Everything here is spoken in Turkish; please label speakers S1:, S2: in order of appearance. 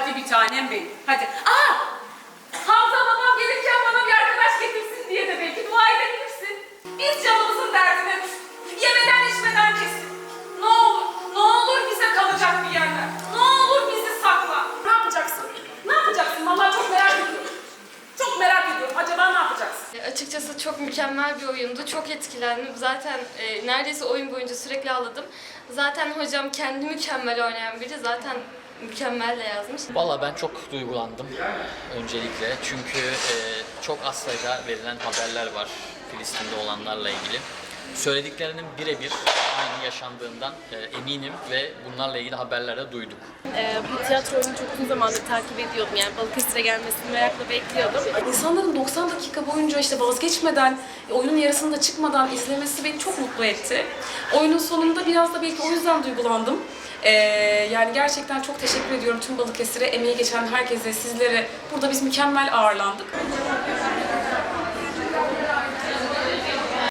S1: Hadi bir tanem benim. Hadi. Aa! Hamza babam gelirken bana bir arkadaş getirsin diye de belki dua edebilirsin. Biz canımızın derdine yemeden içmeden kesin. Ne olur, ne olur bize kalacak bir yerler. Ne olur bizi sakla. Ne yapacaksın? Ne yapacaksın? Vallahi çok merak ediyorum. Çok merak ediyorum. Acaba ne yapacaksın?
S2: E, açıkçası çok mükemmel bir oyundu. Çok etkilendim. Zaten e, neredeyse oyun boyunca sürekli ağladım. Zaten hocam kendi mükemmel oynayan biri. Zaten mükemmelle yazmış.
S3: Valla ben çok duygulandım öncelikle. Çünkü e, çok az sayıda verilen haberler var Filistin'de olanlarla ilgili. Söylediklerinin birebir aynı yaşandığından e, eminim ve bunlarla ilgili haberlerde duyduk.
S4: Ee, bu tiyatro oyunu çok uzun zamandır takip ediyordum. Yani Balıkesir'e gelmesini merakla bekliyordum.
S1: İnsanların 90 dakika boyunca işte vazgeçmeden, oyunun yarısında çıkmadan izlemesi beni çok mutlu etti. Oyunun sonunda biraz da belki o yüzden duygulandım. Ee, yani gerçekten çok teşekkür ediyorum tüm Balıkesir'e, emeği geçen herkese, sizlere. Burada biz mükemmel ağırlandık.